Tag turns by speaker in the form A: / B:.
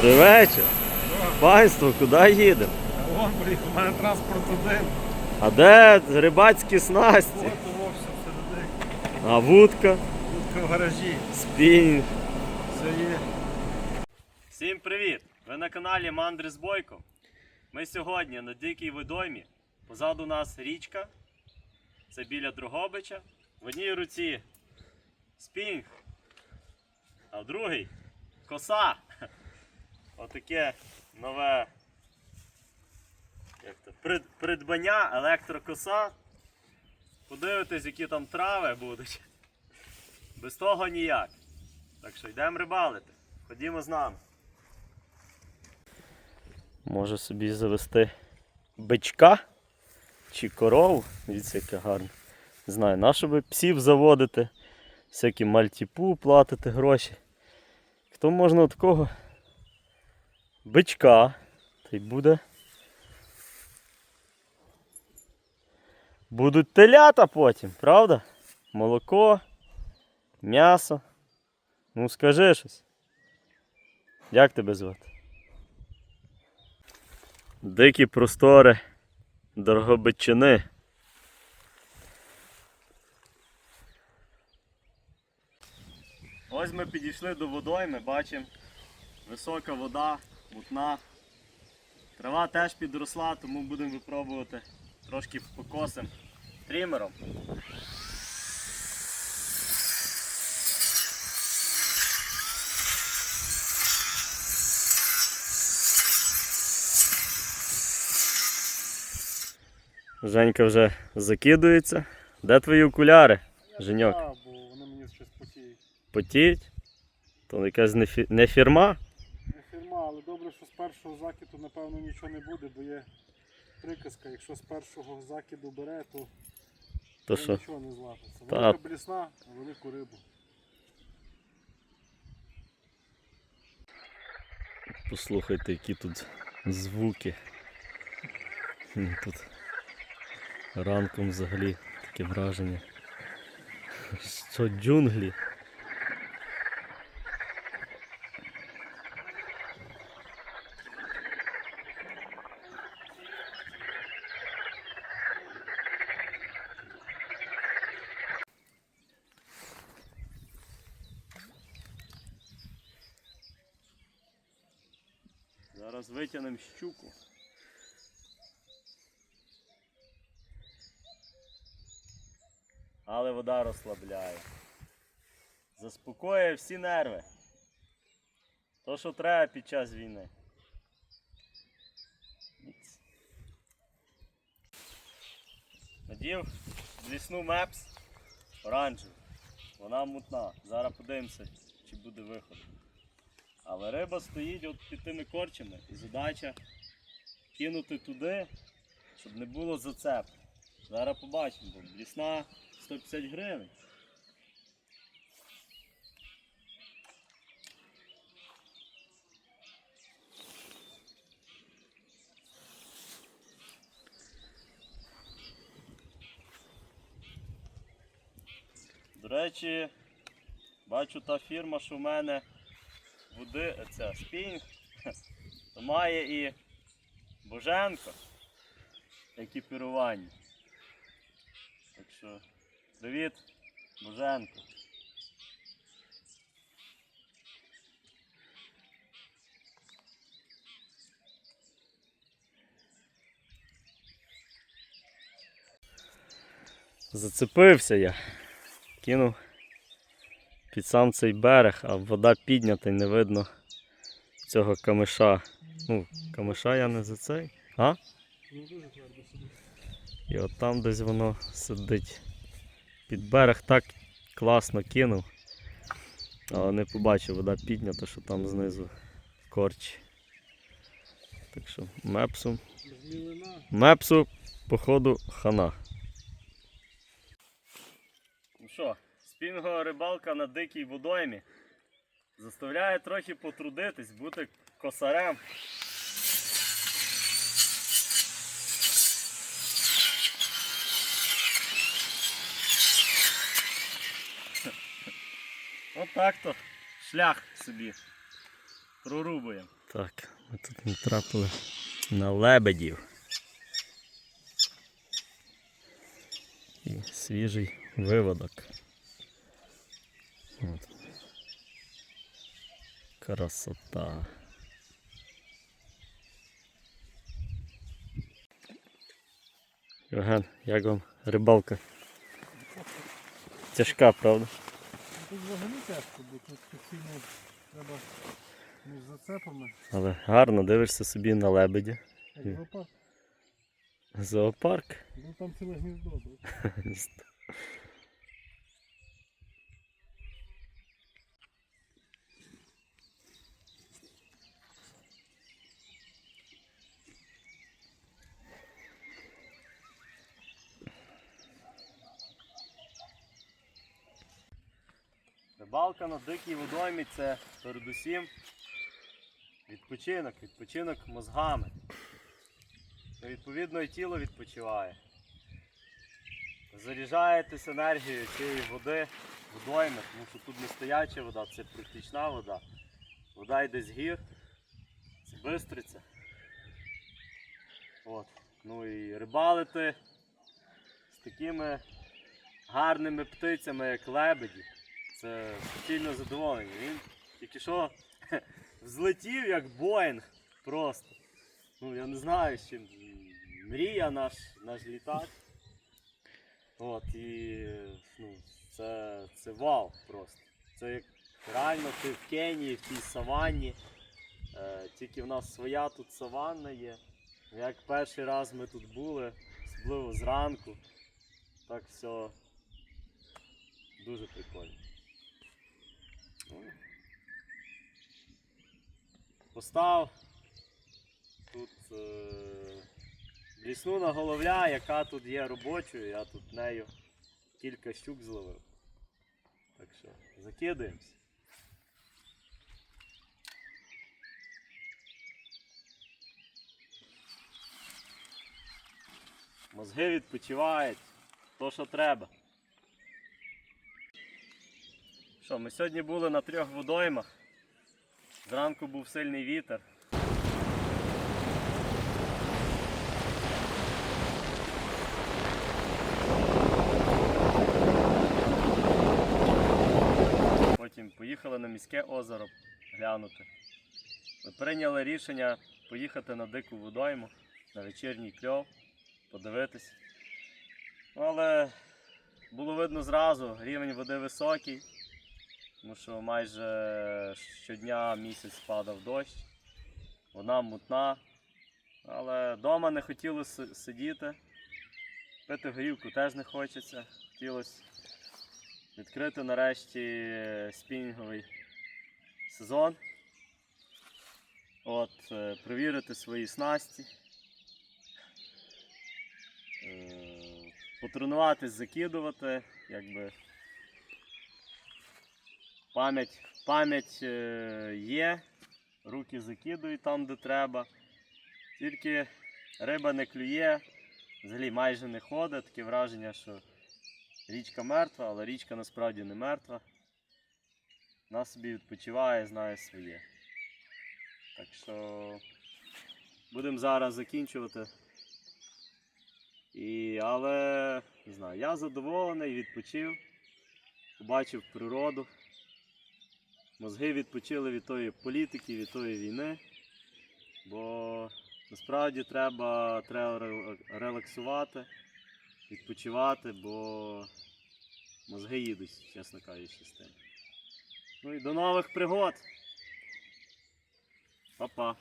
A: Добрий вечір. Панство, куди їдемо?
B: Вон, приїхав, у мене транспорт один.
A: А де рибацькі снасті?
B: От того все всередині.
A: А вудка,
B: Тут в гаражі.
A: спінінг.
B: Все є.
A: Всім привіт! Ви на каналі Мандрис Бойко. Ми сьогодні на дикій водоймі. Позаду нас річка. Це біля Дрогобича. В одній руці спінг, а в другій коса. Отаке нове як то, прид- придбання електрокоса. Подивитись, які там трави будуть. Без того ніяк. Так що йдемо рибалити. Ходімо з нами. Може собі завести бичка чи корову. Дивіться, яке гарне. Не знаю, на що би псів заводити, всякі мальтіпу платити гроші. Хто можна такого бичка, та й буде. Будуть телята потім, правда? Молоко, м'ясо. Ну скажи щось. Як тебе звати? Дикі простори Дорогобичини. Ось ми підійшли до водойми, бачимо висока вода, мутна. Трава теж підросла, тому будемо випробувати трошки покосим трімером. Женька вже закидується. Де твої окуляри? Женьок,
B: Так, бо вони мені щось потіють.
A: потіють? То якась не фірма?
B: Добре, що з першого закиду, напевно, нічого не буде, бо є приказка, якщо з першого закиду бере, то,
A: То що?
B: нічого не злапиться.
A: Та-
B: Велика блісна, велику рибу.
A: Послухайте, які тут звуки. Тут ранком взагалі таке враження. Що джунглі. Зараз витягнемо щуку. Але вода розслабляє. Заспокоює всі нерви. То, що треба під час війни. Надів лісну мепс оранжеву. Вона мутна. Зараз подивимося, чи буде виход. Але риба стоїть от під тими корчами і задача кинути туди, щоб не було зацеп. Зараз побачимо, бо блісна 150 гривень. До речі, бачу та фірма, що в мене води, ця спінг, то має і Боженко екіпірування. Так що, привіт, Боженко. Зацепився я. Кинув під сам цей берег, а вода піднята і не видно цього камиша. Ну, камиша я не за цей. А? І от там десь воно сидить. Під берег так класно кинув. Але не побачив, вода піднята, що там знизу корчі. Так що мепсу. Мепсу, походу, хана. Ну що, спінгова рибалка на дикій водоймі. Заставляє трохи потрудитись, бути косарем. Отак то шлях собі прорубуємо. Так, ми тут натрапили на лебедів. І свіжий виводок. От. Красота. Євген, як вам рибалка? Тяжка, правда?
B: Тут взагалі тяжко, бо тут постійно треба між зацепами.
A: Але гарно дивишся собі на лебеді.
B: Як зоопарк.
A: Зоопарк.
B: Ну там ціле гніздо.
A: Рибалка на дикій водоймі це передусім відпочинок, відпочинок мозгами. Ну, Відповідно і тіло відпочиває. Заряджаєтесь енергією цієї води, водойми, тому що тут не стояча вода, це притічна вода. Вода йде з гір, це бистриця. От. Ну і рибалити з такими гарними птицями, як лебеді. Це суцільне задоволення. Він тільки що взлетів як Боїнг просто. Ну я не знаю, з чим. Мрія наш, наш літак. От і ну, це, це вау просто. Це як реально ти в Кенії, в тій саванні. Е, тільки в нас своя тут саванна є. Як перший раз ми тут були, особливо зранку, так все дуже прикольно. Постав тут е, лісну головля, яка тут є робочою, я тут нею кілька щук зловив. Так що закидаємось. Мозги відпочивають, то що треба. Що, ми сьогодні були на трьох водоймах. Зранку був сильний вітер. Потім поїхали на міське озеро глянути. Ми прийняли рішення поїхати на дику водойму, на вечірній кльов, подивитись. Але було видно зразу, рівень води високий, тому що майже щодня місяць падав дощ, вона мутна. Але вдома не хотілося сидіти, пити горілку теж не хочеться. Хотілося відкрити нарешті спінінговий сезон. От, е, перевірити свої снасті. Е, Потренуватись, закидувати, якби пам'ять, пам'ять е, є, руки закидують там, де треба. Тільки риба не клює, взагалі майже не ходить, таке враження, що річка мертва, але річка насправді не мертва. Вона собі відпочиває, знає своє. Так що будемо зараз закінчувати. І, але не знаю, я задоволений, відпочив, побачив природу. Мозги відпочили від тої політики, від тої війни. Бо насправді треба, треба релаксувати, відпочивати, бо мозги їдуть, чесно кажучи, з тим. Ну і до нових пригод. Па-па.